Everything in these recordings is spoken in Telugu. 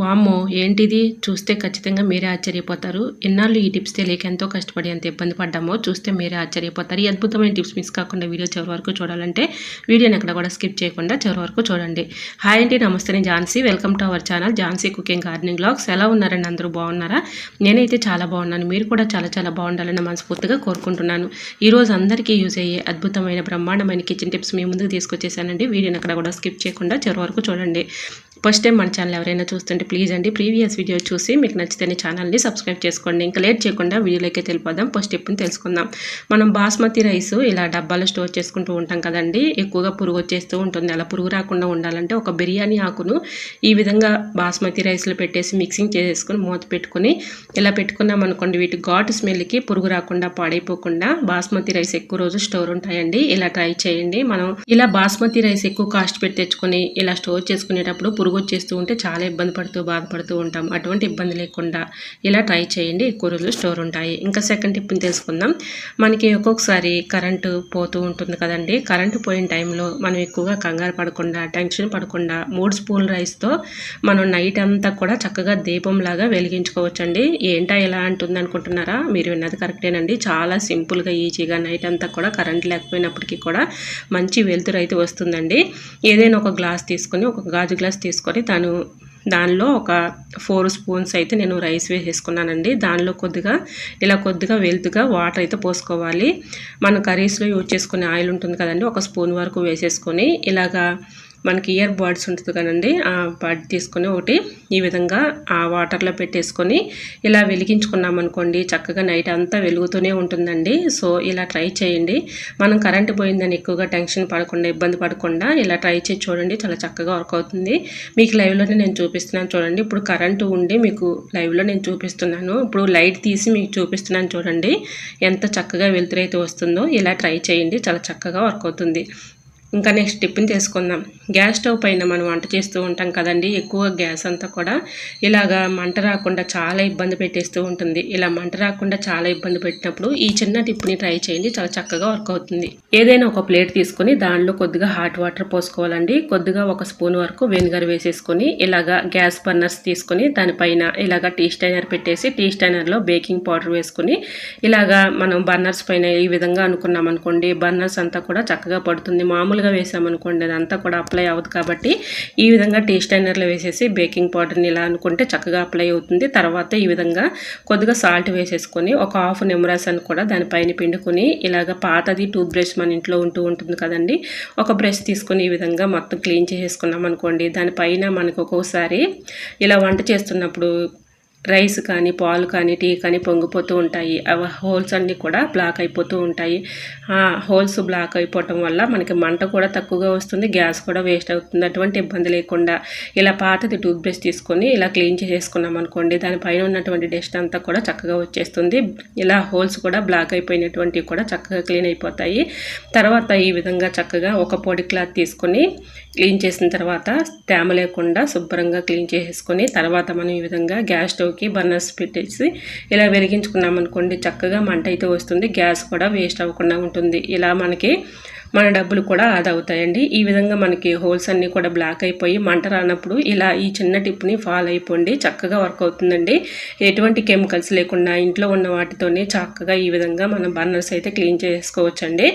వామ్మో ఏంటిది? చూస్తే ఖచ్చితంగా మీరే ఆశ్చర్యపోతారు. ఎన్నాళ్ళు ఈ టిప్స్ తెలియక ఎంతో కష్టపడి ఎంత ఇబ్బంది పడ్డామో చూస్తే మీరే ఆశ్చర్యపోతారు. ఈ అద్భుతమైన టిప్స్ మిస్ కాకుండా వీడియో చివరి వరకు చూడాలంటే వీడియోని ఎక్కడ కూడా స్కిప్ చేయకుండా చివరి వరకు చూడండి. హాయ్ అండి నమస్తే నేను Jhansi. Welcome to our channel Jhansi cooking gardening blogs. ఎలా ఉన్నారండి? అందరూ బాగున్నారా? నేనైతే చాలా బాగున్నాను. మీరు కూడా చాలా చాలా బాగుండాలని మనస్ఫూర్తిగా కోరుకుంటున్నాను. ఈరోజు అందరికీ యూజ్ అయ్యే అద్భుతమైన బ్రహ్మాండమైన కిచెన్ టిప్స్ మీ ముందుకు తీసుకొచ్చేసానండి. వీడియోని ఎక్కడ కూడా స్కిప్ చేయకుండా చివరి వరకు చూడండి. ఫస్ట్ టైం మన ఛానల్ ఎవరైనా చూస్తుంటే ప్లీజ్ అండి ప్రీవియస్ వీడియో చూసి మీకు నచ్చితేనే ఛానల్ని సబ్స్క్రైబ్ చేసుకోండి. ఇంకా లేట్ చేయకుండా వీడియోలోకి తెలిపోదాం ఫస్ట్ స్టెప్ని తెలుసుకుందాం. మనం బాస్మతి రైస్ ఇలా డబ్బాలో స్టోర్ చేసుకుంటూ ఉంటాం కదండి. ఎక్కువగా పురుగు వచ్చేస్తూ ఉంటుంది. అలా పురుగు రాకుండా ఉండాలంటే ఒక బిర్యానీ ఆకును ఈ విధంగా బాస్మతి రైస్లో పెట్టేసి మిక్సింగ్ చేసేసుకొని మూత పెట్టుకుని ఇలా పెట్టుకున్నాం అనుకోండి వీటి ఘాటు స్మెల్కి పురుగు రాకుండా పాడైపోకుండా బాస్మతి రైస్ ఎక్కువ రోజు స్టోర్ ఉంటాయండి. ఇలా ట్రై చేయండి. మనం ఇలా బాస్మతి రైస్ ఎక్కువ కాస్ట్ పెట్టి తెచ్చుకొని ఇలా స్టోర్ చేసుకునేటప్పుడు పురుగు పురుగు వచ్చేస్తూ ఉంటే చాలా ఇబ్బంది పడుతూ బాధపడుతూ ఉంటాం. అటువంటి ఇబ్బంది లేకుండా ఇలా ట్రై చేయండి. ఎక్కువ రోజులు స్టోర్ ఉంటాయి. ఇంకా సెకండ్ టిప్ని తెలుసుకుందాం. మనకి ఒక్కొక్కసారి కరెంటు పోతూ ఉంటుంది కదండి. కరెంటు పోయిన టైంలో మనం ఎక్కువగా కంగారు పడకుండా టెన్షన్ పడకుండా మూడు స్పూన్ రైస్తో మనం నైట్ అంతా కూడా చక్కగా దీపంలాగా వెలిగించుకోవచ్చండి. ఏంటా ఎలా అంటుంది అనుకుంటున్నారా? మీరు విన్నది కరెక్టేనండి చాలా సింపుల్గా ఈజీగా నైట్ అంతా కూడా కరెంట్ లేకపోయినప్పటికీ కూడా మంచి వెలుతురు అయితే వస్తుందండి. ఏదైనా ఒక గ్లాస్ తీసుకొని ఒక గాజు గ్లాస్ తీసుకొని తీసుకొని తను దానిలో ఒక ఫోర్ స్పూన్స్ అయితే నేను రైస్ వేసేసుకున్నానండి. దానిలో కొద్దిగా ఇలా కొద్దిగా వెల్తుగా వాటర్ అయితే పోసుకోవాలి. మనం కర్రీస్లో యూజ్ చేసుకునే ఆయిల్ ఉంటుంది కదండి ఒక స్పూన్ వరకు వేసేసుకొని ఇలాగా మనకి ఇయర్ బర్డ్స్ ఉంటుంది కదండి ఆ బర్డ్ తీసుకొని ఒకటి ఈ విధంగా ఆ వాటర్లో పెట్టేసుకొని ఇలా వెలిగించుకున్నాం అనుకోండి చక్కగా నైట్ అంతా వెలుగుతూనే ఉంటుందండి. సో ఇలా ట్రై చేయండి. మనం కరెంట్ పోయిందని ఎక్కువగా టెన్షన్ పడకుండా ఇబ్బంది పడకుండా ఇలా ట్రై చేసి చూడండి చాలా చక్కగా వర్క్ అవుతుంది. మీకు లైవ్లోనే నేను చూపిస్తున్నాను చూడండి. ఇప్పుడు కరెంటు ఉండి మీకు లైవ్లో నేను చూపిస్తున్నాను. ఇప్పుడు లైట్ తీసి మీకు చూపిస్తున్నాను చూడండి. ఎంత చక్కగా వెలుతురైతే వస్తుందో ఇలా ట్రై చేయండి. చాలా చక్కగా వర్క్ అవుతుంది. ఇంకా నెక్స్ట్ టిఫిన్ చేసుకుందాం. గ్యాస్ స్టవ్ పైన మనం వంట చేస్తూ ఉంటాం కదండి ఎక్కువ గ్యాస్ అంతా కూడా. ఇలాగా మంట రాకుండా చాలా ఇబ్బంది పెట్టేస్తూ ఉంటుంది. ఇలా మంట రాకుండా చాలా ఇబ్బంది పెట్టినప్పుడు ఈ చిన్న టిప్పుని ట్రై చేయండి చాలా చక్కగా వర్క్ అవుతుంది. ఏదైనా ఒక ప్లేట్ తీసుకొని దానిలో కొద్దిగా హాట్ వాటర్ పోసుకోవాలండి. కొద్దిగా ఒక స్పూన్ వరకు వెనిగర్ వేసేసుకొని ఇలాగా గ్యాస్ బర్నర్స్ తీసుకొని దానిపైన ఇలాగా టీ స్టైనర్ పెట్టేసి టీ స్టైనర్లో బేకింగ్ పౌడర్ వేసుకొని ఇలాగా మనం బర్నర్స్ పైన ఈ విధంగా అనుకున్నాం అనుకోండి బర్నర్స్ అంతా కూడా చక్కగా పడుతుంది. మామూలుగా సింపుల్గా వేసామనుకోండి అదంతా కూడా అప్లై అవ్వదు కాబట్టి ఈ విధంగా టీ స్టైనర్లో వేసేసి బేకింగ్ పౌడర్ని ఇలా అనుకుంటే చక్కగా అప్లై అవుతుంది. తర్వాత ఈ విధంగా కొద్దిగా సాల్ట్ వేసేసుకొని ఒక హాఫ్ నిమ్మరసాన్ని కూడా దానిపైన పిండుకొని ఇలాగ పాతది టూత్ బ్రష్ మన ఇంట్లో ఉంటూ ఉంటుంది కదండి ఒక బ్రష్ తీసుకొని ఈ విధంగా మొత్తం క్లీన్ చేసేసుకున్నాం అనుకోండి దానిపైన మనకు ఒక్కోసారి ఇలా వంట చేస్తున్నప్పుడు రైస్ కానీ పాలు కానీ టీ కానీ పొంగిపోతూ ఉంటాయి. అవి హోల్స్ అన్నీ కూడా బ్లాక్ అయిపోతూ ఉంటాయి. ఆ హోల్స్ బ్లాక్ అయిపోవటం వల్ల మనకి మంట కూడా తక్కువగా వస్తుంది గ్యాస్ కూడా వేస్ట్ అవుతుంది అటువంటి ఇబ్బంది లేకుండా ఇలా పాతది టూత్బ్రష్ తీసుకొని ఇలా క్లీన్ చేసేసుకున్నాం అనుకోండి దానిపైన ఉన్నటువంటి డస్ట్ అంతా కూడా చక్కగా వచ్చేస్తుంది. ఇలా హోల్స్ కూడా బ్లాక్ అయిపోయినటువంటివి కూడా చక్కగా క్లీన్ అయిపోతాయి. తర్వాత ఈ విధంగా చక్కగా ఒక పొడి క్లాత్ తీసుకొని క్లీన్ చేసిన తర్వాత తేమ లేకుండా శుభ్రంగా క్లీన్ చేసేసుకొని తర్వాత మనం ఈ విధంగా గ్యాస్ స్టవ్ స్టవ్కి బర్నర్స్ పెట్టేసి ఇలా వెలిగించుకున్నాం అనుకోండి చక్కగా మంట అయితే వస్తుంది గ్యాస్ కూడా వేస్ట్ అవ్వకుండా ఉంటుంది. ఇలా మనకి మన డబ్బులు కూడా ఆదా అవుతాయండి. ఈ విధంగా మనకి హోల్స్ అన్నీ కూడా బ్లాక్ అయిపోయి మంట రానప్పుడు ఇలా ఈ చిన్న టిప్ని ఫాలో అయిపోండి చక్కగా వర్క్ అవుతుందండి. ఎటువంటి కెమికల్స్ లేకుండా ఇంట్లో ఉన్న వాటితోనే చక్కగా ఈ విధంగా మనం బర్నర్స్ అయితే క్లీన్ చేసుకోవచ్చండి.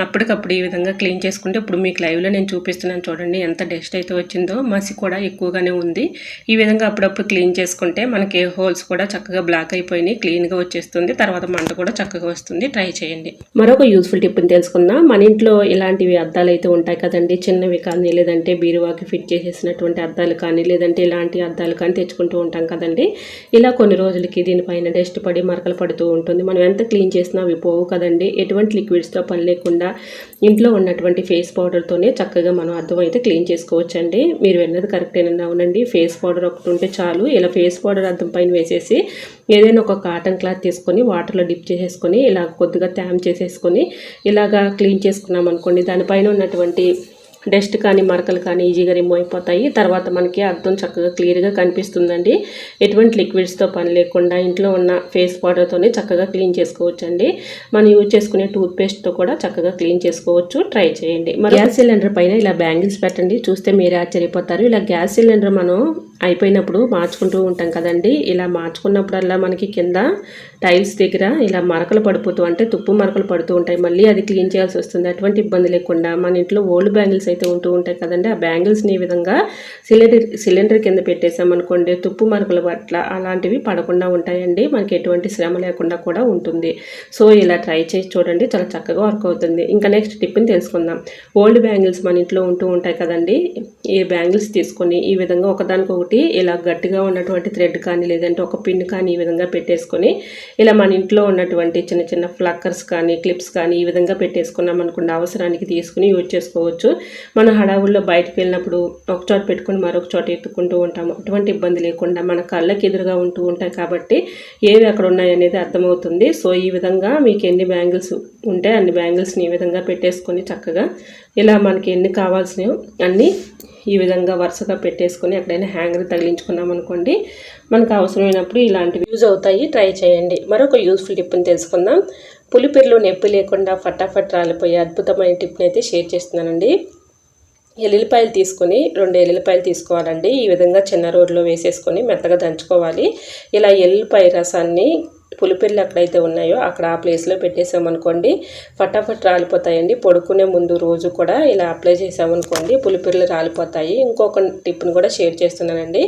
అప్పటికప్పుడు ఈ విధంగా క్లీన్ చేసుకుంటే ఇప్పుడు మీకు లైవ్లో నేను చూపిస్తున్నాను చూడండి ఎంత డస్ట్ అయితే వచ్చిందో మసి కూడా ఎక్కువగానే ఉంది. ఈ విధంగా అప్పుడప్పుడు క్లీన్ చేసుకుంటే మనకి హోల్స్ కూడా చక్కగా బ్లాక్ అయిపోయినాయి క్లీన్గా వచ్చేస్తుంది. తర్వాత మంట కూడా చక్కగా వస్తుంది. ట్రై చేయండి. మరొక యూస్ఫుల్ టిప్ని తెలుసుకుందాం. మన ఇంట్లో ఇలాంటివి అద్దాలు అయితే ఉంటాయి కదండి. చిన్నవి కానీ లేదంటే బీరువాకి ఫిట్ చేసేసినటువంటి అద్దాలు కానీ లేదంటే ఇలాంటి అద్దాలు కానీ తెచ్చుకుంటూ ఉంటాం కదండి. ఇలా కొన్ని రోజులకి దీనిపైన డస్ట్ పడి మరకలు పడుతూ ఉంటుంది. మనం ఎంత క్లీన్ చేసినా అవి పోవు కదండి. ఎటువంటి లిక్విడ్స్తో పని లేకుండా లేకుండా ఇంట్లో ఉన్నటువంటి ఫేస్ పౌడర్తోనే చక్కగా మనం అర్థం అయితే క్లీన్ చేసుకోవచ్చండి. మీరు విన్నది కరెక్టేనన్నా అవునండి ఫేస్ పౌడర్ ఒకటి ఉంటే చాలు. ఇలా ఫేస్ పౌడర్ అద్దం పైన వేసేసి ఏదైనా ఒక కాటన్ క్లాత్ తీసుకొని వాటర్లో డిప్ చేసేసుకొని ఇలా కొద్దిగా త్యామ్ చేసేసుకొని ఇలాగా క్లీన్ చేసుకున్నాం అనుకోండి దానిపైన ఉన్నటువంటి డస్ట్ కానీ మరకలు కానీ ఈజీగా రిమూవ్ అయిపోతాయి. తర్వాత మనకి అర్థం చక్కగా క్లియర్గా కనిపిస్తుందండి. ఎటువంటి లిక్విడ్స్తో పని లేకుండా ఇంట్లో ఉన్న ఫేస్ పౌడర్తోనే చక్కగా క్లీన్ చేసుకోవచ్చండి. మనం యూజ్ చేసుకునే టూత్పేస్ట్తో కూడా చక్కగా క్లీన్ చేసుకోవచ్చు. ట్రై చేయండి. మరి గ్యాస్ సిలిండర్ పైన ఇలా బ్యాంగిల్స్ పెట్టండి. చూస్తే మీరే ఆశ్చర్యపోతారు. ఇలా గ్యాస్ సిలిండర్ మనం అయిపోయినప్పుడు మార్చుకుంటూ ఉంటాం కదండి. ఇలా మార్చుకున్నప్పుడల్లా మనకి కింద టైల్స్ దగ్గర ఇలా మరకలు పడిపోతూ అంటే తుప్పు మరకలు పడుతూ ఉంటాయి. మళ్ళీ అది క్లీన్ చేయాల్సి వస్తుంది. అటువంటి ఇబ్బంది లేకుండా మన ఇంట్లో ఓల్డ్ బ్యాంగిల్స్ అయితే ఉంటూ ఉంటాయి కదండి. ఆ బ్యాంగిల్స్ని ఈ విధంగా సిలిండర్ సిలిండర్ కింద పెట్టేసామనుకోండి తుప్పు మరకలు పట్ల అలాంటివి పడకుండా ఉంటాయండి. మనకి ఎటువంటి శ్రమ లేకుండా కూడా ఉంటుంది. సో ఇలా ట్రై చేసి చూడండి. చాలా చక్కగా వర్క్ అవుతుంది. ఇంకా నెక్స్ట్ టిప్ని తెలుసుకుందాం. ఓల్డ్ బ్యాంగిల్స్ మన ఇంట్లో ఉంటూ ఉంటాయి కదండి. ఈ బ్యాంగిల్స్ తీసుకొని ఈ విధంగా ఒకదానికొకటి ఇలా గట్టిగా ఉన్నటువంటి థ్రెడ్ కానీ లేదంటే ఒక పిన్ కానీ ఈ విధంగా పెట్టేసుకొని ఇలా మన ఇంట్లో ఉన్నటువంటి చిన్న చిన్న ఫ్లక్కర్స్ కానీ క్లిప్స్ కానీ ఈ విధంగా పెట్టేసుకున్నాం అనుకోండి అవసరానికి తీసుకుని యూజ్ చేసుకోవచ్చు. మన హడావుల్లో బయటకు వెళ్ళినప్పుడు ఒక చోట పెట్టుకుని మరొక చోట ఎత్తుకుంటూ ఉంటాము. అటువంటి ఇబ్బంది లేకుండా మన కళ్ళకి ఎదురుగా ఉంటూ ఉంటాయి కాబట్టి ఏవి అక్కడ ఉన్నాయనేది అర్థమవుతుంది. సో ఈ విధంగా మీకు ఎన్ని బ్యాంగిల్స్ ఉంటే అన్ని బ్యాంగిల్స్ని ఈ విధంగా పెట్టేసుకొని చక్కగా ఇలా మనకి ఎన్ని కావాల్సినవి అన్నీ ఈ విధంగా వరుసగా పెట్టేసుకొని ఎక్కడైనా హ్యాంగర్ తగిలించుకున్నాం అనుకోండి మనకు అవసరమైనప్పుడు ఇలాంటివి యూజ్ అవుతాయి. ట్రై చేయండి. మరొక యూస్ఫుల్ టిప్ని తెలుసుకుందాం. పులిపిర్లు నొప్పి లేకుండా ఫటాఫట్ రాలిపోయే అద్భుతమైన టిప్ని అయితే షేర్ చేస్తున్నానండి. ఎల్లుల్లిపాయలు తీసుకొని రెండు ఎల్లుల్లిపాయలు తీసుకోవాలండి. ఈ విధంగా చిన్న రోడ్లో వేసేసుకొని మెత్తగా దంచుకోవాలి. ఇలా ఎల్లుల్లిపాయ రసాన్ని పులిపిల్లు ఎక్కడైతే ఉన్నాయో అక్కడ ఆ ప్లేస్లో పెట్టేసామనుకోండి ఫటాఫట్ రాలిపోతాయండి. పడుకునే ముందు రోజు కూడా ఇలా అప్లై చేసామనుకోండి పులిపిర్లు రాలిపోతాయి. ఇంకొక టిప్ని కూడా షేర్ చేస్తున్నానండి.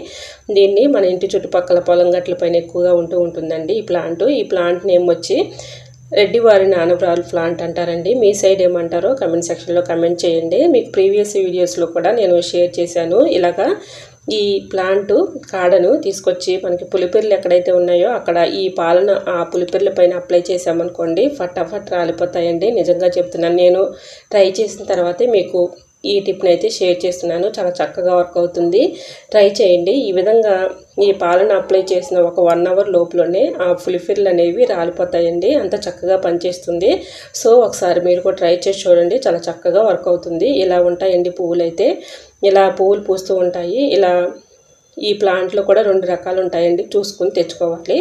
దీన్ని మన ఇంటి చుట్టుపక్కల పొలం గట్ల పైన ఎక్కువగా ఉంటూ ఉంటుందండి ఈ ప్లాంట్ ఈ ప్లాంట్ నేమ్ వచ్చి రెడ్డివారి నానబ్రాల్ ప్లాంట్ అంటారండి. మీ సైడ్ ఏమంటారో కమెంట్ సెక్షన్లో కమెంట్ చేయండి. మీకు ప్రీవియస్ వీడియోస్లో కూడా నేను షేర్ చేశాను. ఇలాగా ఈ ప్లాంట్ కాడను తీసుకొచ్చి మనకి పులిపిర్లు ఎక్కడైతే ఉన్నాయో అక్కడ ఈ పాలను ఆ పులిపిర్ల పైన అప్లై చేసామనుకోండి ఫటాఫట్ రాలిపోతాయండి. నిజంగా చెప్తున్నాను నేను ట్రై చేసిన తర్వాతే మీకు ఈ టిప్ని అయితే షేర్ చేస్తున్నాను. చాలా చక్కగా వర్క్ అవుతుంది. ట్రై చేయండి. ఈ విధంగా ఈ పాలను అప్లై చేసిన ఒక వన్ అవర్ లోపలనే ఆ ఫులిఫిర్లు అనేవి రాలిపోతాయండి. అంత చక్కగా పనిచేస్తుంది. సో ఒకసారి మీరు కూడా ట్రై చేసి చూడండి. చాలా చక్కగా వర్క్ అవుతుంది. ఇలా ఉంటాయండి పువ్వులు అయితే ఇలా పువ్వులు పూస్తూ ఉంటాయి. ఇలా ఈ ప్లాంట్లో కూడా రెండు రకాలు ఉంటాయండి. చూసుకుని తెచ్చుకోవాలి.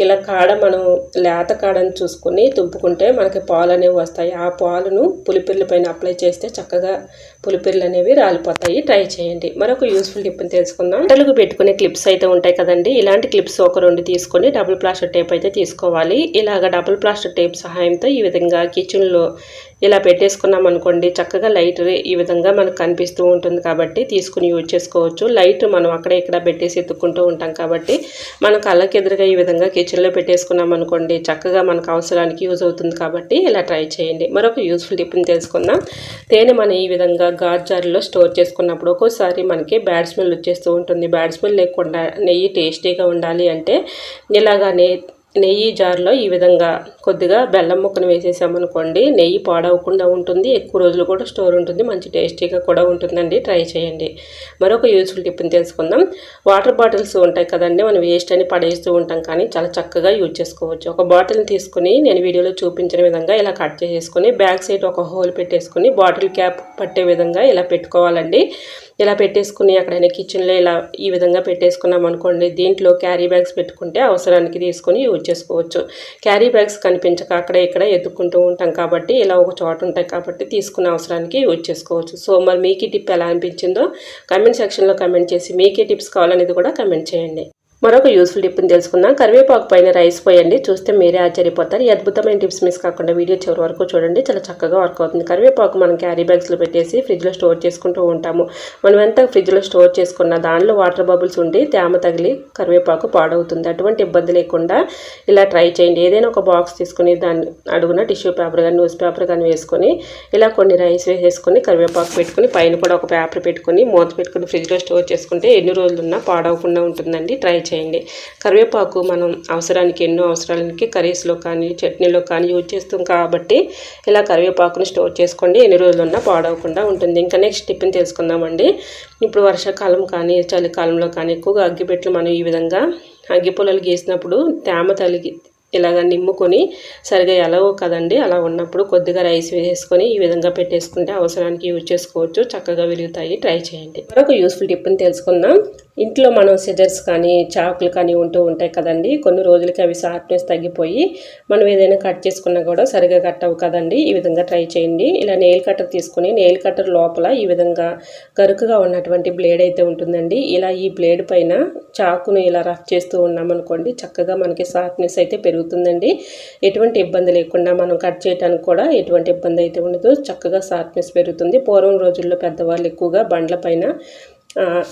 ఇలా కాడ మనం లేత కాడని చూసుకుని తుంపుకుంటే మనకి పాలు అనేవి వస్తాయి. ఆ పాలును పులిపిర్ల పైన అప్లై చేస్తే చక్కగా పులిపిర్లు అనేవి రాలిపోతాయి. ట్రై చేయండి. మరొక యూస్ఫుల్ టిప్ని తెలుసుకుందాం. బట్టలకు పెట్టుకునే క్లిప్స్ అయితే ఉంటాయి కదండి. ఇలాంటి క్లిప్స్ ఒక రెండు తీసుకొని డబుల్ ప్లాస్టర్ టేప్ అయితే తీసుకోవాలి. ఇలాగ డబుల్ ప్లాస్టర్ టేప్ సహాయంతో ఈ విధంగా కిచెన్లో ఇలా పెట్టేసుకున్నాం అనుకోండి చక్కగా లైట్ ఈ విధంగా మనకు కనిపిస్తూ ఉంటుంది కాబట్టి తీసుకుని యూజ్ చేసుకోవచ్చు. లైట్ మనం అక్కడ ఇక్కడ పెట్టేసి ఎత్తుక్కుంటూ ఉంటాం కాబట్టి మన కళ్ళకి ఎదురుగా ఈ విధంగా కిచెన్లో పెట్టేసుకున్నాం అనుకోండి చక్కగా మనకు అవసరానికి యూజ్ అవుతుంది కాబట్టి ఇలా ట్రై చేయండి. మరొక యూస్ఫుల్ టిప్ని తెలుసుకుందాం. తేనె మనం ఈ విధంగా గాజ్ జార్లో స్టోర్ చేసుకున్నప్పుడు ఒక్కోసారి మనకి బ్యాడ్ స్మెల్ వచ్చేస్తూ ఉంటుంది. బ్యాడ్ స్మెల్ లేకుండా నెయ్యి టేస్టీగా ఉండాలి అంటే ఇలాగానే నెయ్యి జార్లో ఈ విధంగా కొద్దిగా బెల్లం ముక్కను వేసేసామనుకోండి నెయ్యి పాడవకుండా ఉంటుంది ఎక్కువ రోజులు కూడా స్టోర్ ఉంటుంది మంచి టేస్టీగా కూడా ఉంటుందండి. ట్రై చేయండి. మరొక యూస్ఫుల్ టిప్ని తెలుసుకుందాం. వాటర్ బాటిల్స్ ఉంటాయి కదండి మనం వేస్ట్ అని పడేస్తూ ఉంటాం కానీ చాలా చక్కగా యూజ్ చేసుకోవచ్చు. ఒక బాటిల్ని తీసుకుని నేను వీడియోలో చూపించిన విధంగా ఇలా కట్ చేసేసుకుని బ్యాక్ సైడ్ ఒక హోల్ పెట్టేసుకొని బాటిల్ క్యాప్ పట్టే విధంగా ఇలా పెట్టుకోవాలండి. ఇలా పెట్టేసుకుని ఎక్కడైనా కిచెన్లో ఇలా ఈ విధంగా పెట్టేసుకున్నాం అనుకోండి దీంట్లో క్యారీ బ్యాగ్స్ పెట్టుకుంటే అవసరానికి తీసుకొని యూజ్ చేసుకోవచ్చు. క్యారీ బ్యాగ్స్ కనిపించక అక్కడ ఇక్కడ ఎత్తుక్కుంటూ ఉంటాం కాబట్టి ఇలా ఒక చోట ఉంటాయి కాబట్టి తీసుకున్న అవసరానికి యూజ్ చేసుకోవచ్చు. సో మరి మీకు ఈ టిప్ ఎలా అనిపించిందో కమెంట్ సెక్షన్లో కమెంట్ చేసి మీకే టిప్స్ కావాలనేది కూడా కమెంట్ చేయండి. మరొక యూస్ఫుల్ టిప్ని తెలుసుకుందాం. కరివేపాకు పైన రైస్ పోయండి. చూస్తే మీరే ఆశ్చర్యపోతారు. ఈ అద్భుతమైన టిప్స్ మిస్ కాకుండా వీడియో చివరి వరకు చూడండి. చాలా చక్కగా వర్క్ అవుతుంది. కరివేపాకు మనం క్యారీ బ్యాగ్స్లో పెట్టేసి ఫ్రిడ్జ్లో స్టోర్ చేసుకుంటూ ఉంటాము. మనం ఎంత ఫ్రిడ్జ్లో స్టోర్ చేసుకున్న దానిలో వాటర్ బబుల్స్ ఉండి తేమ తగిలి కరివేపాకు పాడవుతుంది. అటువంటి ఇబ్బంది లేకుండా ఇలా ట్రై చేయండి. ఏదైనా ఒక బాక్స్ తీసుకుని దాన్ని అడుగున టిష్యూ పేపర్ కానీ న్యూస్ పేపర్ కానీ వేసుకొని ఇలా కొన్ని రైస్ వేసేసుకొని కరివేపాకు పెట్టుకుని పైన కూడా ఒక పేపర్ పెట్టుకుని మూత పెట్టుకుని ఫ్రిడ్జ్లో స్టోర్ చేసుకుంటే ఎన్ని రోజులున్నా పాడవకుండా ఉంటుందండి. ట్రై చేయండి. చేయండి. కరివేపాకు మనం అవసరానికి ఎన్నో అవసరాలకి కర్రీస్లో కానీ చట్నీలో కానీ యూజ్ చేస్తాం కాబట్టి ఇలా కరివేపాకును స్టోర్ చేసుకోండి. ఎన్ని రోజులున్నా పాడవకుండా ఉంటుంది. ఇంకా నెక్స్ట్ టిఫిన్ తెలుసుకుందామండి. ఇప్పుడు వర్షాకాలం కానీ చలికాలంలో కానీ ఎక్కువగా అగ్గిపెట్లు మనం ఈ విధంగా అగ్గిపుల్లలు గీసినప్పుడు తేమ తలిగి ఇలాగ నిమ్ముకొని సరిగా ఎలాగో కదండి. అలా ఉన్నప్పుడు కొద్దిగా రైస్ వేసుకొని ఈ విధంగా పెట్టేసుకుంటే అవసరానికి యూజ్ చేసుకోవచ్చు. చక్కగా వెలుగుతాయి. ట్రై చేయండి. మరొక యూస్ఫుల్ టిప్ని తెలుసుకుందాం. ఇంట్లో మనం సిజర్స్ కానీ చాకులు కానీ ఉంటూ ఉంటాయి కదండి. కొన్ని రోజులకి అవి షార్ప్నెస్ తగ్గిపోయి మనం ఏదైనా కట్ చేసుకున్నా కూడా సరిగా కట్ అవ్వు కదండి. ఈ విధంగా ట్రై చేయండి. ఇలా నెయిల్ కట్టర్ తీసుకొని నెయిల్ కట్టర్ లోపల ఈ విధంగా గరుకుగా ఉన్నటువంటి బ్లేడ్ అయితే ఉంటుందండి. ఇలా ఈ బ్లేడ్ పైన చాకును ఇలా రఫ్ చేస్తూ ఉన్నామనుకోండి చక్కగా మనకి షార్ప్నెస్ అయితే పెరుగుతుందండి. ఎటువంటి ఇబ్బంది లేకుండా మనం కట్ చేయడానికి కూడా ఎటువంటి ఇబ్బంది అయితే ఉండదు. చక్కగా షార్ప్నెస్ పెరుగుతుంది. పూర్వం రోజుల్లో పెద్దవాళ్ళు ఎక్కువగా బండ్ల పైన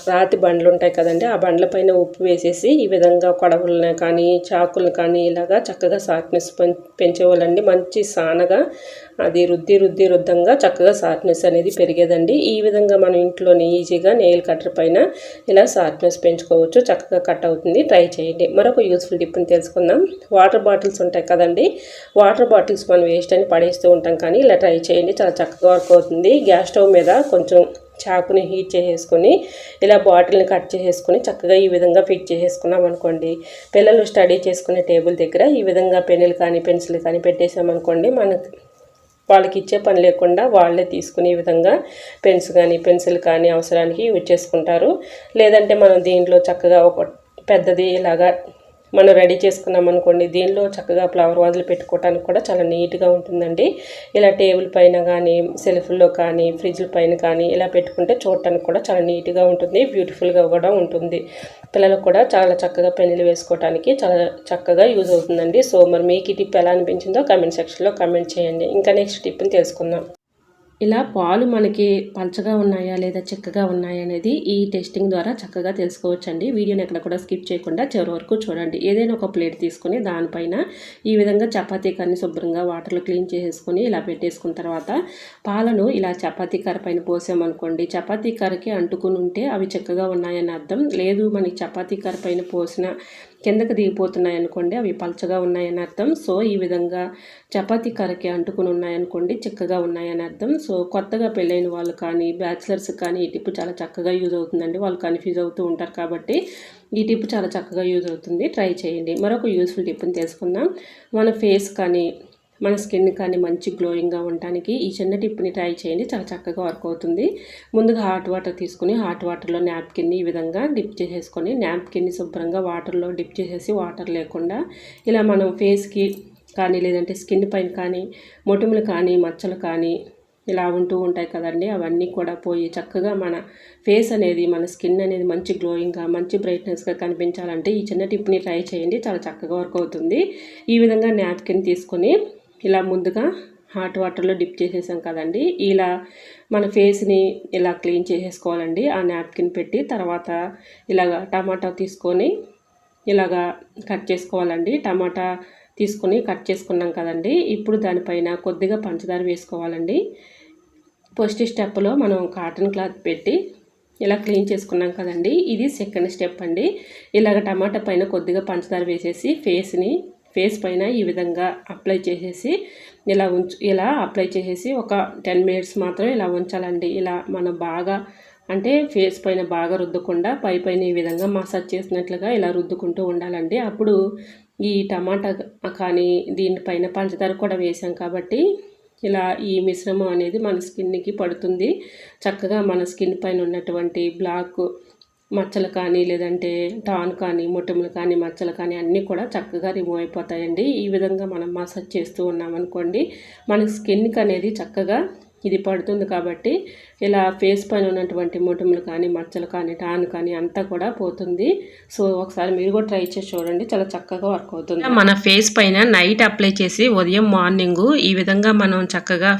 రాతి బండ్లు ఉంటాయి కదండి ఆ బండ్ల పైన ఉప్పు వేసేసి ఈ విధంగా కొడవలను కానీ చాకులను కానీ ఇలాగా చక్కగా షార్ప్నెస్ పెంచేవాళ్ళండి. మంచి సానగా అది రుద్ది రుద్ది రుద్దంగా చక్కగా షార్ప్నెస్ అనేది పెరిగేదండి. ఈ విధంగా మనం ఇంట్లోనే ఈజీగా నెయిల్ కట్టర్ పైన ఇలా షార్ప్నెస్ పెంచుకోవచ్చు చక్కగా కట్ అవుతుంది. ట్రై చేయండి. మరొక యూస్ఫుల్ టిప్ని తెలుసుకుందాం. వాటర్ బాటిల్స్ ఉంటాయి కదండి వాటర్ బాటిల్స్ మనం వేస్ట్ అని పడేస్తూ ఉంటాం కానీ ఇలా ట్రై చేయండి. చాలా చక్కగా వర్క్ అవుతుంది. గ్యాస్ స్టవ్ మీద కొంచెం చాకుని హీట్ చేసేసుకొని ఇలా బాటిల్ని కట్ చేసేసుకొని చక్కగా ఈ విధంగా ఫిట్ చేసేసుకున్నాం అనుకోండి. పిల్లలు స్టడీ చేసుకునే టేబుల్ దగ్గర ఈ విధంగా పెన్నులు కానీ పెన్సిల్ కానీ పెట్టేసామనుకోండి మనకి వాళ్ళకి ఇచ్చే పని లేకుండా వాళ్ళే తీసుకుని ఈ విధంగా పెన్స్ కానీ పెన్సిల్ కానీ అవసరానికి యూజ్ చేసుకుంటారు. లేదంటే మనం దీంట్లో చక్కగా ఒక పెద్దది ఇలాగా మనం రెడీ చేసుకున్నాం అనుకోండి దీనిలో చక్కగా ఫ్లవర్ వాజులు పెట్టుకోవడానికి కూడా చాలా నీట్గా ఉంటుందండి. ఇలా టేబుల్ పైన కానీ సెల్ఫ్లో కానీ ఫ్రిడ్జ్ల పైన కానీ ఇలా పెట్టుకుంటే చూడటానికి కూడా చాలా నీట్గా ఉంటుంది బ్యూటిఫుల్గా కూడా ఉంటుంది. పిల్లలకు కూడా చాలా చక్కగా పెన్నులు వేసుకోవడానికి చాలా చక్కగా యూజ్ అవుతుందండి. సో మరి మీకు ఈ టిప్ ఎలా అనిపించిందో కామెంట్ సెక్షన్లో కమెంట్ చేయండి. ఇంకా నెక్స్ట్ టిప్ని తెలుసుకుందాం. ఇలా పాలు మనకి పలచగా ఉన్నాయా లేదా చిక్కగా ఉన్నాయా అనేది ఈ టెస్టింగ్ ద్వారా చక్కగా తెలుసుకోవచ్చండి. వీడియోని ఎక్కడ కూడా స్కిప్ చేయకుండా చివరి వరకు చూడండి. ఏదైనా ఒక ప్లేట్ తీసుకొని దానిపైన ఈ విధంగా చపాతీ కర్ని శుభ్రంగా వాటర్లో క్లీన్ చేసేసుకొని ఇలా పెట్టేసుకున్న తర్వాత పాలను ఇలా చపాతీ కర్ర పైన పోసామనుకోండి. చపాతీ కర్రకి అంటుకుని ఉంటే అవి చిక్కగా ఉన్నాయని అర్థం. లేదు మనకి చపాతీ కర్ర పైన పోసిన కిందకి దిగిపోతున్నాయి అనుకోండి అవి పలచగా ఉన్నాయని అర్థం. సో ఈ విధంగా చపాతీ కర్రకి అంటుకుని ఉన్నాయనుకోండి చిక్కగా ఉన్నాయని అర్థం. సో కొత్తగా పెళ్ళైన వాళ్ళు కానీ బ్యాచిలర్స్ కానీ ఈ టిప్ చాలా చక్కగా యూజ్ అవుతుందండి. వాళ్ళు కన్ఫ్యూజ్ అవుతూ ఉంటారు కాబట్టి ఈ టిప్ చాలా చక్కగా యూజ్ అవుతుంది. ట్రై చేయండి. మరొక యూస్ఫుల్ టిప్ని తెలుసుకుందాం మన ఫేస్ కానీ మన స్కిన్ కానీ మంచి గ్లోయింగ్గా ఉండటానికి ఈ చిన్న టిప్ని ట్రై చేయండి. చాలా చక్కగా వర్క్ అవుతుంది. ముందుగా హాట్ వాటర్ తీసుకుని హాట్ వాటర్లో న్యాప్కిన్ని ఈ విధంగా డిప్ చేసేసుకొని న్యాప్కిన్ని శుభ్రంగా వాటర్లో డిప్ చేసేసి వాటర్ లేకుండా ఇలా మనం ఫేస్కి కానీ లేదంటే స్కిన్ పైన కానీ మొటిములు కానీ మచ్చలు కానీ ఇలా ఉంటూ ఉంటాయి కదండి. అవన్నీ కూడా పోయి చక్కగా మన ఫేస్ అనేది మన స్కిన్ అనేది మంచి గ్లోయింగ్గా మంచి బ్రైట్నెస్గా కనిపించాలంటే ఈ చిన్న టిప్ని ట్రై చేయండి. చాలా చక్కగా వర్క్ అవుతుంది. ఈ విధంగా న్యాప్కిన్ తీసుకొని ఇలా ముందుగా హాట్ వాటర్లో డిప్ చేసేసాం కదండి. ఇలా మన ఫేస్ని ఇలా క్లీన్ చేసేసుకోవాలండి. ఆ నాప్కిన్ పెట్టి తర్వాత ఇలాగ టమాటా తీసుకొని ఇలాగా కట్ చేసుకోవాలండి. టమాటా తీసుకొని కట్ చేసుకున్నాం కదండి. ఇప్పుడు దానిపైన కొద్దిగా పంచదార వేసుకోవాలండి. ఫస్ట్ స్టెప్లో మనం కాటన్ క్లాత్ పెట్టి ఇలా క్లీన్ చేసుకున్నాం కదండి. ఇది సెకండ్ స్టెప్ అండి. ఇలాగ టమాటా పైన కొద్దిగా పంచదార వేసేసి ఫేస్ని ఫేస్ పైన ఈ విధంగా అప్లై చేసేసి ఇలా ఉంచు ఇలా అప్లై చేసేసి ఒక టెన్ మినిట్స్ మాత్రం ఇలా ఉంచాలండి. ఇలా మనం బాగా అంటే ఫేస్ పైన బాగా రుద్దకుండా పై పైన ఈ విధంగా మసాజ్ చేసినట్లుగా ఇలా రుద్దుకుంటూ ఉండాలండి. అప్పుడు ఈ టమాటా కానీ దీనిపైన పంచదార కూడా వేసాం కాబట్టి ఇలా ఈ మిశ్రమం అనేది మన స్కిన్కి పడుతుంది. చక్కగా మన స్కిన్ పైన ఉన్నటువంటి బ్లాక్ మచ్చలు కానీ లేదంటే టాన్ కానీ మొటిమలు కానీ మచ్చలు కానీ అన్నీ కూడా చక్కగా రిమూవ్ అయిపోతాయండి. ఈ విధంగా మనం మసాజ్ చేస్తూ ఉన్నామనుకోండి మన స్కిన్కి అనేది చక్కగా ఇది పడుతుంది కాబట్టి ఇలా ఫేస్ పైన ఉన్నటువంటి మొటములు కానీ మచ్చలు కానీ టాన్ కానీ అంతా కూడా పోతుంది. సో ఒకసారి మీరు కూడా ట్రై చేసి చూడండి చాలా చక్కగా వర్క్ అవుతుంది. మన ఫేస్ పైన నైట్ అప్లై చేసి ఉదయం మార్నింగ్ ఈ విధంగా మనం చక్కగా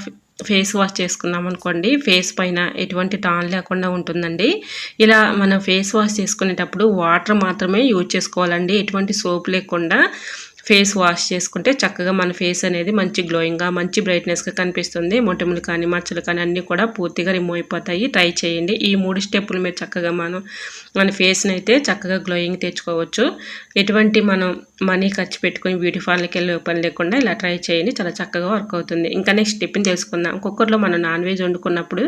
ఫేస్ వాష్ చేసుకున్నాం అనుకోండి. ఫేస్ పైన ఎటువంటి టాన్ లేకుండా ఉంటుందండి. ఇలా మనం ఫేస్ వాష్ చేసుకునేటప్పుడు వాటర్ మాత్రమే యూజ్ చేసుకోవాలండి. ఎటువంటి సోప్ లేకుండా ఫేస్ వాష్ చేసుకుంటే చక్కగా మన ఫేస్ అనేది మంచి గ్లోయింగ్గా మంచి బ్రైట్నెస్గా కనిపిస్తుంది. మొటిమలు కానీ మచ్చలు కానీ అన్నీ కూడా పూర్తిగా రిమూవ్ అయిపోతాయి. ట్రై చేయండి. ఈ మూడు స్టెప్పులు మీరు చక్కగా మనం మన ఫేస్ని అయితే చక్కగా గ్లోయింగ్ తెచ్చుకోవచ్చు. ఎటువంటి మనం మనీ ఖర్చు పెట్టుకొని బ్యూటీ పార్లర్కి వెళ్ళే పని లేకుండా ఇలా ట్రై చేయండి. చాలా చక్కగా వర్క్ అవుతుంది. ఇంకా నెక్స్ట్ టిఫిన్ తెలుసుకుందాం. కుక్కర్లో మనం నాన్ వెజ్ వండుకున్నప్పుడు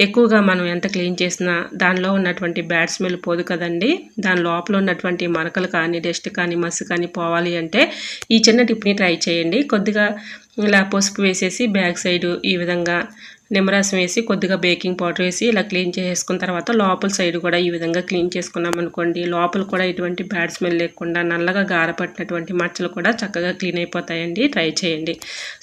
ఎక్కువగా మనం ఎంత క్లీన్ చేసినా దానిలో ఉన్నటువంటి బ్యాడ్ స్మెల్ పోదు కదండి. దాని లోపల ఉన్నటువంటి మరకలు కానీ డస్ట్ కానీ మసి కానీ పోవాలి అంటే ఈ చిన్న టిప్ని ట్రై చేయండి. కొద్దిగా ఇలా పసుపు వేసేసి బ్యాక్ సైడ్ ఈ విధంగా నిమ్మరసం వేసి కొద్దిగా బేకింగ్ పౌడర్ వేసి ఇలా క్లీన్ చేసుకున్న తర్వాత లోపల సైడ్ కూడా ఈ విధంగా క్లీన్ చేసుకున్నాం అనుకోండి. లోపల కూడా ఎటువంటి బ్యాడ్ స్మెల్ లేకుండా నల్లగా గారపట్టినటువంటి మచ్చలు కూడా చక్కగా క్లీన్ అయిపోతాయండి. ట్రై చేయండి.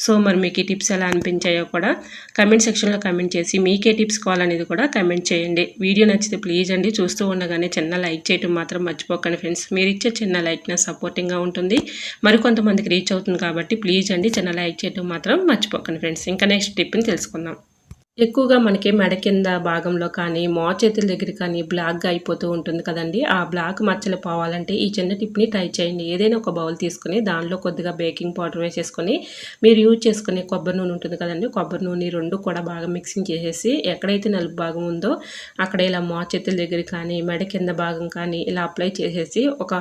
సో మరి మీకు ఈ టిప్స్ ఎలా అనిపించాయో కూడా కమెంట్ సెక్షన్లో కమెంట్ చేసి మీకే టిప్స్ కావాలనేది కూడా కమెంట్ చేయండి. వీడియో నచ్చితే ప్లీజ్ అండి. చూస్తూ ఉండగానే చిన్న లైక్ చేయటం మాత్రం మర్చిపోకండి ఫ్రెండ్స్. మీరు ఇచ్చే చిన్న లైక్ నా సపోర్టింగ్గా ఉంటుంది. మరికొంతమందికి రీచ్ అవుతుంది కాబట్టి ప్లీజ్ అండి. చిన్న లైక్ చేయటం మాత్రం మర్చిపోకండి ఫ్రెండ్స్. ఇంకా నెక్స్ట్ టిప్ని తెలుసుకుందాం. ఎక్కువగా మనకి మెడ కింద భాగంలో కానీ మో చేతుల దగ్గర కానీ బ్లాక్గా అయిపోతూ ఉంటుంది కదండి. ఆ బ్లాక్ మచ్చలు పోవాలంటే ఈ చిన్న టిప్ని ట్రై చేయండి. ఏదైనా ఒక బౌల్ తీసుకుని దానిలో కొద్దిగా బేకింగ్ పౌడర్ వేసేసుకొని మీరు యూజ్ చేసుకునే కొబ్బరి నూనె ఉంటుంది కదండి. కొబ్బరి నూనె రెండు కూడా బాగా మిక్సింగ్ చేసేసి ఎక్కడైతే నలుపు భాగం ఉందో అక్కడ ఇలా మో చేతుల దగ్గర కానీ మెడ కింద భాగం కానీ ఇలా అప్లై చేసేసి ఒక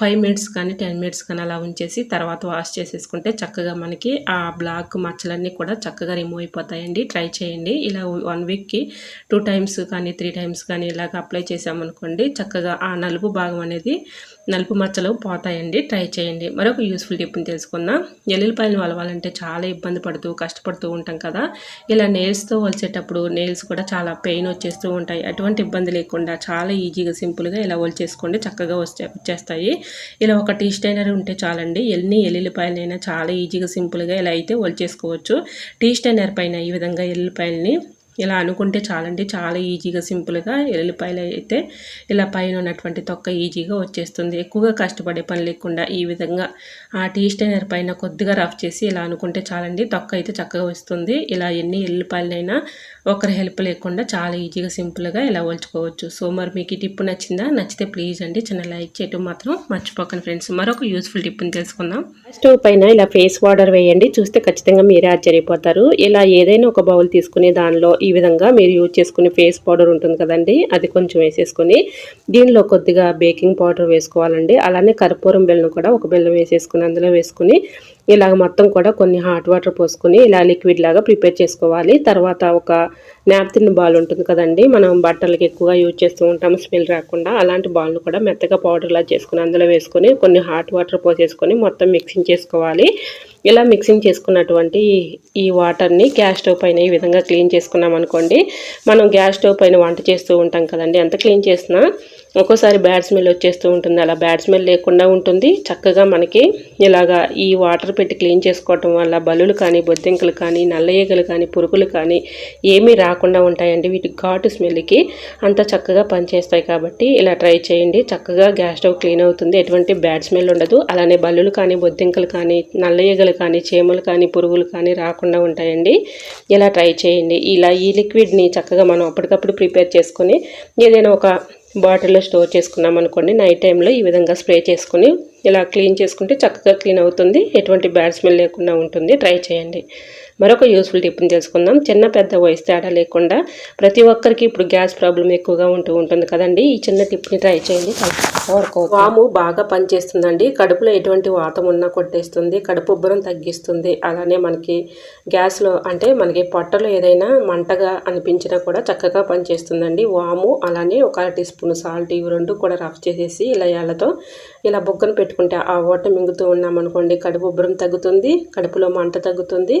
ఫైవ్ మినిట్స్ కానీ టెన్ మినిట్స్ కానీ అలా ఉంచేసి తర్వాత వాష్ చేసేసుకుంటే చక్కగా మనకి ఆ బ్లాక్ మచ్చలన్నీ కూడా చక్కగా రిమూవ్ అయిపోతాయండి. ట్రై చేయండి. ఇలా వన్ వీక్కి టూ టైమ్స్ కానీ త్రీ టైమ్స్ కానీ ఇలాగ అప్లై చేసామనుకోండి చక్కగా ఆ నలుపు భాగం అనేది నలుపు మచ్చలు పోతాయండి. ట్రై చేయండి. మరొక యూస్ఫుల్ టిప్ని తెలుసుకుందాం. ఎల్లుల్లిపాయలు వలవాలంటే చాలా ఇబ్బంది పడుతూ కష్టపడుతూ ఉంటాం కదా. ఇలా నెయిల్స్తో వలిచేటప్పుడు నెయిల్స్ కూడా చాలా పెయిన్ వచ్చేస్తూ ఉంటాయి. అటువంటి ఇబ్బంది లేకుండా చాలా ఈజీగా సింపుల్గా ఇలా వలిచేసుకోండి చక్కగా వచ్చే వచ్చేస్తాయి. ఇలా ఒక టీ స్టైనర్ ఉంటే చాలండి. ఎన్ని ఎల్లుల్లిపాయలైనా చాలా ఈజీగా సింపుల్గా ఇలా అయితే వలిచేసుకోవచ్చు టీ స్టైనర్ పైన ఈ విధంగా ఎల్లుల్లిపాయలని ఇలా అనుకుంటే చాలండి. చాలా ఈజీగా సింపుల్గా ఎల్లిపాయలు అయితే ఇలా పైన ఉన్నటువంటి తొక్క ఈజీగా వచ్చేస్తుంది. ఎక్కువగా కష్టపడే పని లేకుండా ఈ విధంగా ఆ టీ స్టైనర్ పైన కొద్దిగా రఫ్ చేసి ఇలా అనుకుంటే చాలండి. తొక్క అయితే చక్కగా వస్తుంది. ఇలా ఎన్ని ఎల్లిపాయలైనా ఒకరి హెల్ప్ లేకుండా చాలా ఈజీగా సింపుల్గా ఇలా వల్చుకోవచ్చు సో మరి మీకు ఈ టిప్ నచ్చిందా? నచ్చితే ప్లీజ్ అండి. చిన్న లైక్ చేయటం మాత్రం మర్చిపోకండి ఫ్రెండ్స్. మరొక యూస్ఫుల్ టిప్ని తెలుసుకుందాం. స్టవ్ పైన ఇలా ఫేస్ వాటర్ వేయండి. చూస్తే ఖచ్చితంగా మీరే ఆశ్చర్యపోతారు. ఇలా ఏదైనా ఒక బౌల్ తీసుకుని దానిలో ఈ విధంగా మీరు యూజ్ చేసుకునే ఫేస్ పౌడర్ ఉంటుంది కదండి అది కొంచెం వేసేసుకొని దీనిలో కొద్దిగా బేకింగ్ పౌడర్ వేసుకోవాలండి. అలానే కర్పూరం బెల్లం కూడా ఒక బెల్లం వేసేసుకుని అందులో వేసుకుని ఇలాగ మొత్తం కూడా కొన్ని హాట్ వాటర్ పోసుకొని ఇలా లిక్విడ్ లాగా ప్రిపేర్ చేసుకోవాలి. తర్వాత ఒక నాప్తిన్ బాల్ ఉంటుంది కదండి మనం బట్టలకి ఎక్కువగా యూజ్ చేస్తూ ఉంటాం స్మెల్ రాకుండా. అలాంటి బాల్ను కూడా మెత్తగా పౌడర్లా చేసుకుని అందులో వేసుకొని కొన్ని హాట్ వాటర్ పోసేసుకొని మొత్తం మిక్సింగ్ చేసుకోవాలి. ఇలా మిక్సింగ్ చేసుకున్నటువంటి ఈ వాటర్ని గ్యాస్ స్టవ్ పైన ఈ విధంగా క్లీన్ చేసుకున్నాం అనుకోండి మనం గ్యాస్ స్టవ్ పైన వంట చేస్తూ ఉంటాం కదండి. ఎంత క్లీన్ చేసినా ఒక్కోసారి బ్యాడ్ స్మెల్ వచ్చేస్తూ ఉంటుంది. అలా బ్యాడ్ స్మెల్ లేకుండా ఉంటుంది. చక్కగా మనకి ఇలాగా ఈ వాటర్ పెట్టి క్లీన్ చేసుకోవటం వల్ల బలులు కానీ బొద్దింకలు కానీ నల్లయ్యగలు కానీ పురుగులు కానీ ఏమీ రాకుండా ఉంటాయండి. వీటి ఘాటు స్మెల్కి అంత చక్కగా పనిచేస్తాయి కాబట్టి ఇలా ట్రై చేయండి. చక్కగా గ్యాస్ స్టవ్ క్లీన్ అవుతుంది. ఎటువంటి బ్యాడ్ స్మెల్ ఉండదు. అలానే బల్లులు కానీ బొద్దింకలు కానీ నల్లయ్యగలు కానీ చీమలు కానీ పురుగులు కానీ రాకుండా ఉంటాయండి. ఇలా ట్రై చేయండి. ఇలా ఈ లిక్విడ్ని చక్కగా మనం అప్పటికప్పుడు ప్రిపేర్ చేసుకొని ఏదైనా ఒక బాటిల్లో స్టోర్ చేసుకున్నాం అనుకోండి నైట్ టైంలో ఈ విధంగా స్ప్రే చేసుకుని ఇలా క్లీన్ చేసుకుంటే చక్కగా క్లీన్ అవుతుంది. ఎటువంటి బ్యాడ్ స్మెల్ లేకుండా ఉంటుంది. ట్రై చేయండి. మరొక యూస్ఫుల్ టిప్ని తెలుసుకుందాం. చిన్న పెద్ద వయసు తేడా లేకుండా ప్రతి ఒక్కరికి ఇప్పుడు గ్యాస్ ప్రాబ్లం ఎక్కువగా ఉంటూ ఉంటుంది కదండి. ఈ చిన్న టిప్ని ట్రై చేయండి. వాము బాగా పనిచేస్తుందండి. కడుపులో ఎటువంటి వాతం ఉన్నా కొట్టేస్తుంది. కడుపు ఉబ్బరం తగ్గిస్తుంది. అలానే మనకి గ్యాస్లో అంటే మనకి పొట్టలో ఏదైనా మంటగా అనిపించినా కూడా చక్కగా పనిచేస్తుందండి. వాము అలానే ఒక టీ స్పూన్ సాల్ట్ ఇవి రెండు కూడా రఫ్ చేసేసి ఇలా ఏళ్ళతో ఇలా బొగ్గను పెట్టుకుంటే ఆ ఓట మింగుతూ ఉన్నామనుకోండి కడుపు ఉబ్బరం తగ్గుతుంది. కడుపులో మంట తగ్గుతుంది.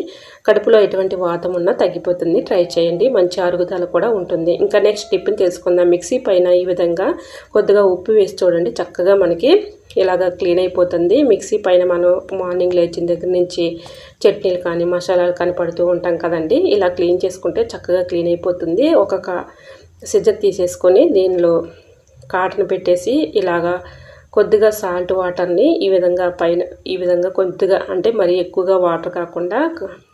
కడుపులో ఎటువంటి వాతం ఉన్నా తగ్గిపోతుంది. ట్రై చేయండి. మంచి అరుగుదల కూడా ఉంటుంది. ఇంకా నెక్స్ట్ టిప్ని తెలుసుకుందాం. మిక్సీ పైన ఈ విధంగా కొద్దిగా ఉప్పు వేసి చూడండి. చక్కగా మనకి ఇలాగ క్లీన్ అయిపోతుంది. మిక్సీ పైన మనం మార్నింగ్ లేచిన దగ్గర నుంచి చట్నీలు కానీ మసాలాలు కానీ పడుతూ ఉంటాం కదండి. ఇలా క్లీన్ చేసుకుంటే చక్కగా క్లీన్ అయిపోతుంది. ఒక సిజ్జర్ తీసేసుకొని దీనిలో కాటన్ పెట్టేసి ఇలాగా కొద్దిగా సాల్ట్ వాటర్ని ఈ విధంగా పైన ఈ విధంగా కొద్దిగా అంటే మరీ ఎక్కువగా వాటర్ కాకుండా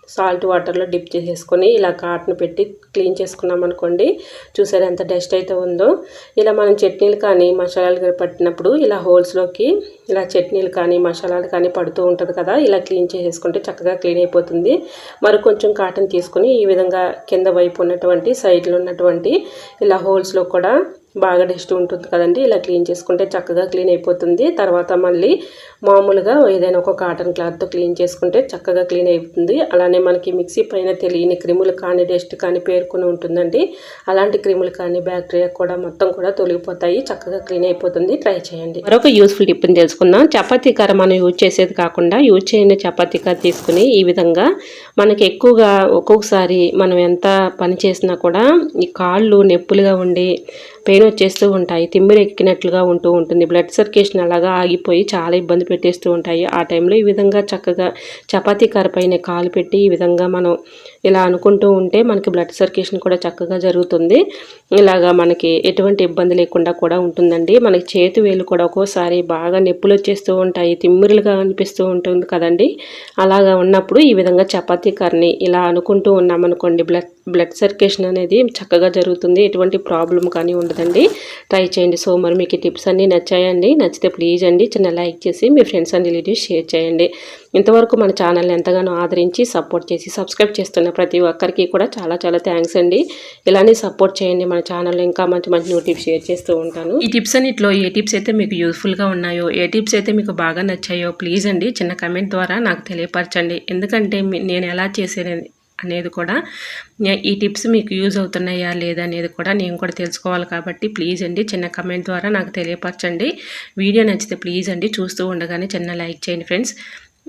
సాల్ట్ వాటర్లో డిప్ చేసేసుకొని ఇలా కాటన్ పెట్టి క్లీన్ చేసుకున్నాం అనుకోండి చూసారు ఎంత డస్ట్ అయితే ఉందో. ఇలా మనం చట్నీలు కానీ మసాలాలు కానీ పట్టినప్పుడు ఇలా హోల్స్లోకి ఇలా చట్నీలు కానీ మసాలాలు కానీ పడుతూ ఉంటుంది కదా ఇలా క్లీన్ చేసేసుకుంటే చక్కగా క్లీన్ అయిపోతుంది. మరి కొంచెం కాటన్ తీసుకొని ఈ విధంగా కింద వైపు ఉన్నటువంటి సైడ్లో ఉన్నటువంటి ఇలా హోల్స్లో కూడా బాగా డస్ట్ ఉంటుంది కదండి ఇలా క్లీన్ చేసుకుంటే చక్కగా క్లీన్ అయిపోతుంది. తర్వాత మళ్ళీ మామూలుగా ఏదైనా ఒక కాటన్ క్లాత్తో క్లీన్ చేసుకుంటే చక్కగా క్లీన్ అయిపోతుంది. అలానే మనకి మిక్సీ పైన తెలియని క్రిములు కానీ డస్ట్ కానీ పేర్కొని ఉంటుందండి. అలాంటి క్రిములు కానీ బ్యాక్టీరియా కూడా మొత్తం కూడా తొలగిపోతాయి. చక్కగా క్లీన్ అయిపోతుంది. ట్రై చేయండి. మరొక యూస్ఫుల్ టిప్ని తీసుకున్నాం. చపాతీ కర్ర మనం యూజ్ చేసేది కాకుండా యూజ్ చేయని చపాతీ కర్ర తీసుకుని ఈ విధంగా మనకి ఎక్కువగా ఒక్కొక్కసారి మనం ఎంత పని చేసినా కూడా ఈ కాళ్ళు నొప్పులుగా ఉండి పెయిన్ వచ్చేస్తూ ఉంటాయి తిమ్మిరి ఎక్కినట్లుగా ఉంటూ ఉంటుంది బ్లడ్ సర్క్యులేషన్ అలాగా ఆగిపోయి చాలా ఇబ్బంది పెట్టేస్తూ ఉంటాయి. ఆ టైంలో ఈ విధంగా చక్కగా చపాతీ కర్ర పైన కాలు పెట్టి ఈ విధంగా మనం ఇలా అనుకుంటూ ఉంటే మనకి బ్లడ్ సర్క్యులేషన్ కూడా చక్కగా జరుగుతుంది. ఇలాగా మనకి ఎటువంటి ఇబ్బంది లేకుండా కూడా ఉంటుందండి. మనకి చేతి వేలు కూడా ఒక్కోసారి బాగా నొప్పులు వచ్చేస్తూ ఉంటాయి తిమ్మిరులుగా అనిపిస్తూ ఉంటుంది కదండి. అలాగా ఉన్నప్పుడు ఈ విధంగా చపాతీ కర్రని ఇలా అనుకుంటూ ఉన్నామనుకోండి బ్లడ్ బ్లడ్ సర్క్యులేషన్ అనేది చక్కగా జరుగుతుంది. ఎటువంటి ప్రాబ్లం కానీ ఉండదండి. ట్రై చేయండి. సో మరి మీకు టిప్స్ అన్నీ నచ్చాయండి. నచ్చితే ప్లీజ్ అండి చిన్న లైక్ చేసి మీ ఫ్రెండ్స్ అండ్ రిలేటివ్స్ షేర్ చేయండి. ఇంతవరకు మన ఛానల్ని ఎంతగానో ఆదరించి సపోర్ట్ చేసి సబ్స్క్రైబ్ చేస్తున్న ప్రతి ఒక్కరికి కూడా చాలా చాలా థ్యాంక్స్ అండి. ఇలానే సపోర్ట్ చేయండి మన ఛానల్లో ఇంకా మంచి మంచి న్యూ టిప్స్ షేర్ చేస్తూ ఉంటాను. ఈ టిప్స్ అన్నిట్లో ఏ టిప్స్ అయితే మీకు యూస్ఫుల్గా ఉన్నాయో ఏ టిప్స్ అయితే మీకు బాగా నచ్చాయో ప్లీజ్ అండి చిన్న కమెంట్ ద్వారా నాకు తెలియపరచండి. ఎందుకంటే నేను ఎలా చేసేది అనేది కూడా ఈ టిప్స్ మీకు యూజ్ అవుతున్నాయా లేదా అనేది కూడా నేను కూడా తెలుసుకోవాలి కాబట్టి ప్లీజ్ అండి చిన్న కమెంట్ ద్వారా నాకు తెలియపరచండి. వీడియో నచ్చితే ప్లీజ్ అండి చూస్తూ ఉండగానే చిన్న లైక్ చేయండి ఫ్రెండ్స్.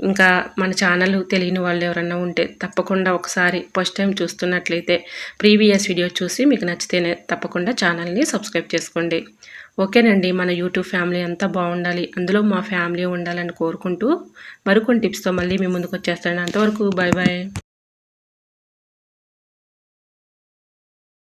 ఇంకా మన ఛానల్ తెలియని వాళ్ళు ఎవరన్నా ఉంటే తప్పకుండా ఒకసారి ఫస్ట్ టైం చూస్తున్నట్లయితే ప్రీవియస్ వీడియో చూసి మీకు నచ్చితేనే తప్పకుండా ఛానల్ని సబ్స్క్రైబ్ చేసుకోండి. ఓకేనండి మన యూట్యూబ్ ఫ్యామిలీ అంతా బాగుండాలి. అందులో మా ఫ్యామిలీ ఉండాలని కోరుకుంటూ మరికొన్ని టిప్స్తో మళ్ళీ మీ ముందుకు వచ్చేస్తాను. అంతవరకు బాయ్ బాయ్